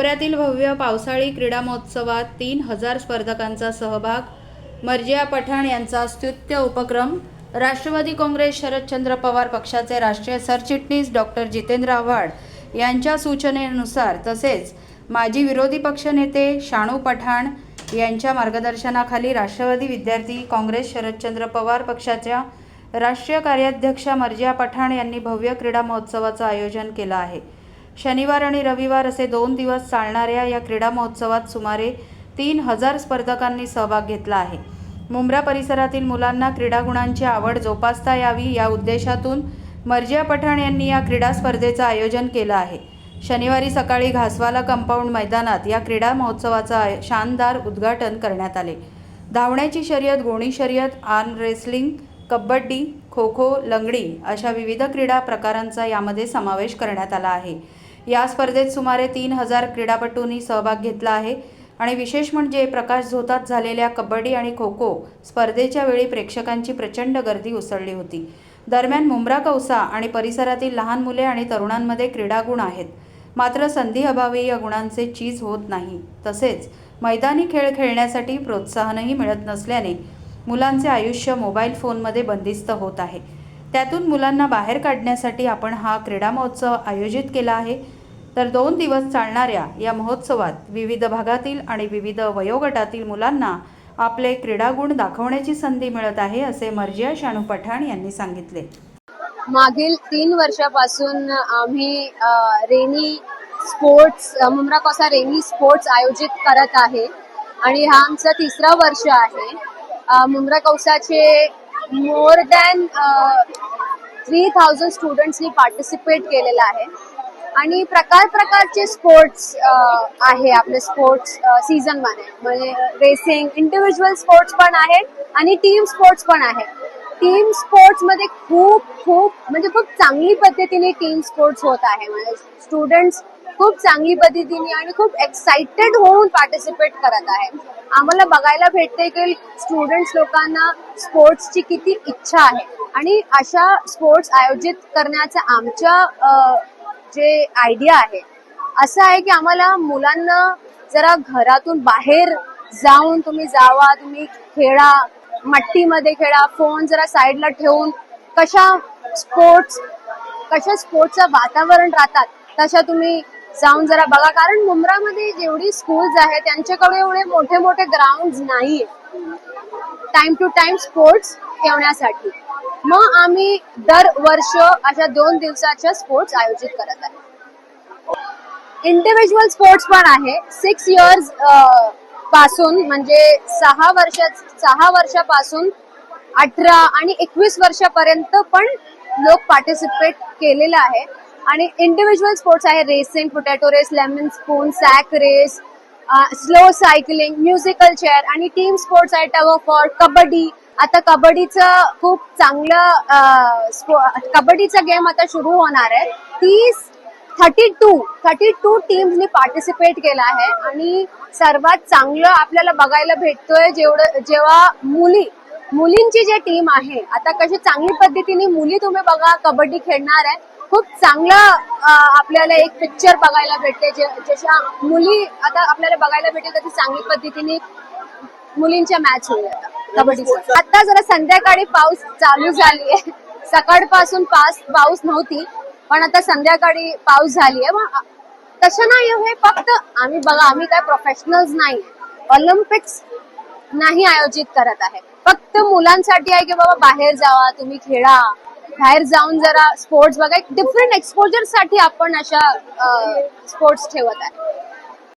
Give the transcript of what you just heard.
उंबऱ्यातील भव्य पावसाळी क्रीडा महोत्सवात तीन हजार स्पर्धकांचा सहभाग मर्जिया पठाण यांचा स्तुत्य उपक्रम राष्ट्रवादी काँग्रेस शरदचंद्र पवार पक्षाचे राष्ट्रीय सरचिटणीस डॉक्टर जितेंद्र आव्हाड यांच्या सूचनेनुसार तसेच माजी विरोधी पक्षनेते शाणू पठाण यांच्या मार्गदर्शनाखाली राष्ट्रवादी विद्यार्थी काँग्रेस शरदचंद्र पवार पक्षाच्या राष्ट्रीय कार्याध्यक्षा मर्जिया पठाण यांनी भव्य क्रीडा महोत्सवाचं आयोजन केलं आहे. शनिवार आणि रविवार असे दोन दिवस चालणाऱ्या या क्रीडा महोत्सवात सुमारे तीन हजार स्पर्धकांनी सहभाग घेतला आहे. मुंब्रा परिसरातील मुलांना क्रीडागुणांची आवड जोपासता यावी या उद्देशातून मर्जिया पठाण यांनी या क्रीडा स्पर्धेचं आयोजन केलं आहे. शनिवारी सकाळी घासवाला कंपाऊंड मैदानात या क्रीडा महोत्सवाचं शानदार उद्घाटन करण्यात आले. धावण्याची शर्यत गोणी शर्यत आर्म रेसलिंग कबड्डी खो खो लंगडी अशा विविध क्रीडा प्रकारांचा यामध्ये समावेश करण्यात आला आहे. या स्पर्धेत सुमारे तीन हजार क्रीडापटूंनी सहभाग घेतला आहे. आणि विशेष म्हणजे प्रकाश झोतात झालेल्या कबड्डी आणि खो खो स्पर्धेच्या वेळी प्रेक्षकांची प्रचंड गर्दी उसळली होती. दरम्यान मुंब्रा कौसा आणि परिसरातील लहान मुले आणि तरुणांमध्ये क्रीडागुण आहेत. मात्र संधी अभावी या गुणांचे चीज होत नाही. तसेच मैदानी खेळ खेळण्यासाठी प्रोत्साहनही मिळत नसल्याने मुलांचे आयुष्य मोबाईल फोनमध्ये बंदिस्त होत आहे. त्यातून मुलांना बाहेर काढण्यासाठी आपण हा क्रीडा महोत्सव आयोजित केला आहे. तर दोन दिवस चालणाऱ्या या महोत्सवात विविध भागातील आणि विविध वयोगटातील मुलांना आपले क्रीडागुण दाखवण्याची संधी मिळत आहे असे मर्जिया शानू पठाण यांनी सांगितले. मागील तीन वर्षापासून आम्ही rainy sports Mumra Mumbra rainy sports आयोजित करत आहे. आणि हा आमचा तिसरा वर्ष आहे. मुमरा कौसाचे मोर दॅन थ्री थाउजंड स्टुडंट्सनी पार्टिसिपेट केलेलं आहे. आणि प्रकार प्रकारचे स्पोर्ट्स uh, आहे आपले स्पोर्ट्स सीझन uh, मध्ये. म्हणजे रेसिंग इंडिव्हिज्युअल स्पोर्ट्स पण आहेत आणि टीम स्पोर्ट्स पण आहेत. टीम स्पोर्ट्समध्ये खूप खूप म्हणजे खूप चांगली पद्धतीने टीम स्पोर्ट्स होत आहे. म्हणजे स्टुडंट्स खूप चांगली पद्धतीने आणि खूप एक्साइटेड होऊन पार्टिसिपेट करत आहे. आम्हाला बघायला भेटते की स्टुडंट्स लोकांना स्पोर्ट्सची किती इच्छा आहे. आणि अशा स्पोर्ट्स आयोजित करण्याचा आमच्या जे आयडिया आहे असं आहे की आम्हाला मुलांना जरा घरातून बाहेर जाऊन तुम्ही जावा तुम्ही खेळा मट्टीमध्ये खेळा फोन जरा साईडला ठेवून कशा स्पोर्ट्स कशा स्पोर्ट्सचं वातावरण राहतात तशा तुम्ही जाऊन जरा बघा. कारण मुंब्रामध्ये जेवढी स्कूल्स आहेत त्यांच्याकडे एवढे मोठे मोठे ग्राउंड नाहीये टाइम टू टाइम स्पोर्ट्स ठेवण्यासाठी. मग आम्ही दर वर्ष अशा दोन दिवसाच्या स्पोर्ट्स आयोजित करत आहे. इंडिव्हिज्युअल स्पोर्ट्स पण आहे. सिक्स इयर्सपासून म्हणजे सहा वर्ष सहा वर्षापासून अठरा आणि एकवीस वर्षापर्यंत पण लोक पार्टिसिपेट केलेलं आहे. आणि इंडिव्हिज्युअल स्पोर्ट्स आहे racing potato race lemon spoon sack race slow cycling musical chair आणि टीम स्पोर्ट्स आहे टग फॉर कबड्डी आता कबड्डीचं खूप चांगलं स्पो- कबड्डीचा गेम आता सुरू होणार आहे. तीस थर्टी टू थर्टी टू टीम्सनी पार्टिसिपेट केला आहे आणि सर्वात चांगलं आपल्याला बघायला भेटतोय जेवढं जेव्हा मुली मुलींची जी टीम आहे आता कशी चांगली पद्धतीने मुली तुम्ही बघा कबड्डी खेळणार आहे खूप चांगला आपल्याला एक पिक्चर बघायला भेटते. जशा मुली आता आपल्याला बघायला भेटेल तशी चांगली पद्धतीने मुलींच्या मॅच होईल आता. कबड्डीचा आता जरा संध्याकाळी पाऊस चालू झाली आहे सकाळपासून पास पाऊस नव्हती पण आता संध्याकाळी पाऊस झाली आहे मग तसं नाही हे फक्त आम्ही बघा आम्ही काय प्रोफेशनल्स नाही. ऑलिम्पिक्स नाही आयोजित करत आहे. फक्त मुलांसाठी आहे की बाबा बाहेर जावा तुम्ही खेळा. बाहेर जाऊन जरा स्पोर्ट्स बघा. एक डिफरंट एक्सपोजरसाठी आपण अशा स्पोर्ट्स ठेवत आहे.